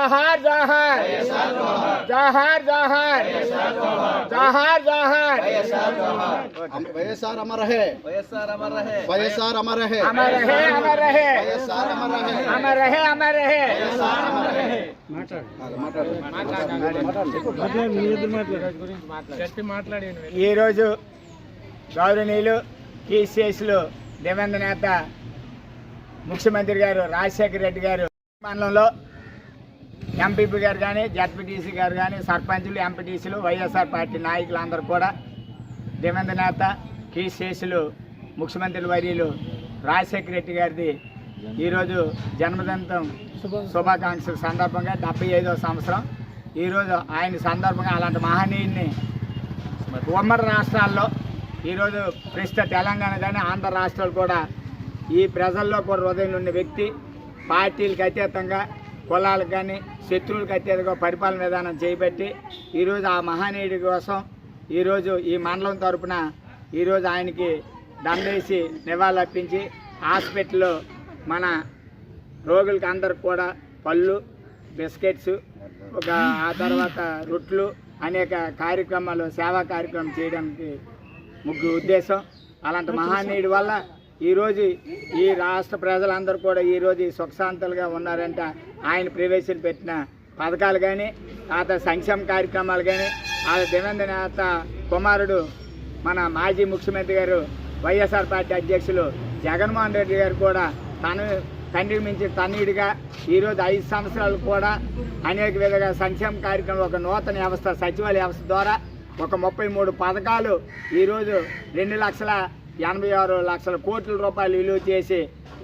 జోహార్ జోహార్ జోహార్ జోహార్ వైఎస్ఆర్ అమర్ రహే వైఎస్ఆర్ అమర్ రహే వైఎస్ఆర్ అమర్ రహే అమర్ రహే అమర్ రహే వైఎస్ఆర్ అమర్ రహే అమర్ రహే అమర్ రహే వైఎస్ఆర్ అమర్ రహే ఈరోజు గౌరవనీయులు కీసీఎస్లు దివంగత నేత ముఖ్యమంత్రి గారు రాజశేఖర రెడ్డి గారు మండలంలో ఎంపీపీ గారు కానీ జడ్పీటీసీ గారు కానీ సర్పంచులు ఎంపీటీసీలు వైఎస్ఆర్ పార్టీ నాయకులందరూ కూడా దివంగత నేత కీశేషులు ముఖ్యమంత్రి వర్యులు రాజశేఖర రెడ్డి గారిది ఈరోజు జన్మదినం శుభాకాంక్షల సందర్భంగా డెబ్బై ఐదవ సంవత్సరం. ఈరోజు ఆయన సందర్భంగా అలాంటి మహనీయుని ఉమ్మడి రాష్ట్రాల్లో ఈరోజు ప్రస్తుత తెలంగాణ కానీ ఆంధ్ర రాష్ట్రాలు కూడా ఈ ప్రజల్లో కూడా హృదయం ఉన్న వ్యక్తి. పార్టీలకు అతీతంగా కులాలకు కానీ శత్రువులకు అతీతంగా పరిపాలన విధానం చేపట్టి ఈరోజు ఆ మహనీయుడి కోసం ఈరోజు ఈ మండలం తరపున ఈరోజు ఆయనకి దండేసి నివాళులర్పించి హాస్పిటల్లో మన రోగులకి అందరికి కూడా పళ్ళు బిస్కెట్స్ ఒక ఆ తర్వాత రొట్లు అనేక కార్యక్రమాలు సేవా కార్యక్రమం చేయడానికి ముగ్గు ఉద్దేశం. అలాంటి మహానీయుడి వల్ల ఈరోజు ఈ రాష్ట్ర ప్రజలందరూ కూడా ఈరోజు సుఖశాంతులుగా ఉన్నారంట. ఆయన ప్రవేశపెట్టిన పథకాలు కానీ తర్వాత సంక్షేమ కార్యక్రమాలు కానీ ఆ దివంద నేత కుమారుడు మన మాజీ ముఖ్యమంత్రి గారు వైఎస్ఆర్ పార్టీ అధ్యక్షులు జగన్మోహన్ రెడ్డి గారు కూడా తను తండ్రి మించి తన్నీడిగా ఈరోజు ఐదు సంవత్సరాలు కూడా అనేక విధంగా సంక్షేమ కార్యక్రమం ఒక నూతన వ్యవస్థ సచివాలయ వ్యవస్థ ద్వారా ఒక ముప్పై మూడు పథకాలు ఈరోజు రెండు లక్షల ఎనభై ఆరు లక్షల కోట్ల రూపాయలు విలువ చేసి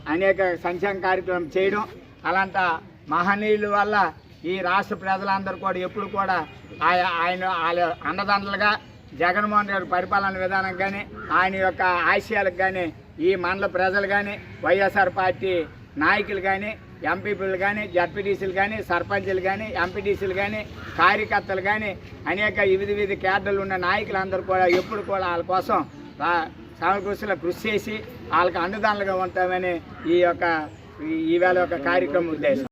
అనేక సంక్షేమ కార్యక్రమం చేయడం. అలాంటి మహనీయుల వల్ల ఈ రాష్ట్ర ప్రజలందరూ కూడా ఎప్పుడు కూడా ఆయ- ఆయన వాళ్ళ అన్నదండలుగా జగన్మోహన్ గారి పరిపాలన విధానం కానీ ఆయన యొక్క ఆశయాలకు కానీ ఈ మండల ప్రజలు కానీ వైఎస్ఆర్ పార్టీ నాయకులు కానీ ఎంపీపీలు కానీ జడ్పీటీసీలు కానీ సర్పంచులు కానీ ఎంపీటీసీలు కానీ కార్యకర్తలు కానీ అనేక వివిధ వివిధ క్యాడర్లు ఉన్న నాయకులందరూ కూడా ఎప్పుడు కూడా వాళ్ళ కోసం రా- కృషి చేసి వాళ్ళకి అండదండలుగా ఉంటామని ఈ యొక్క ఈ- ఈవేళ యొక్క కార్యక్రమం ఉద్దేశం.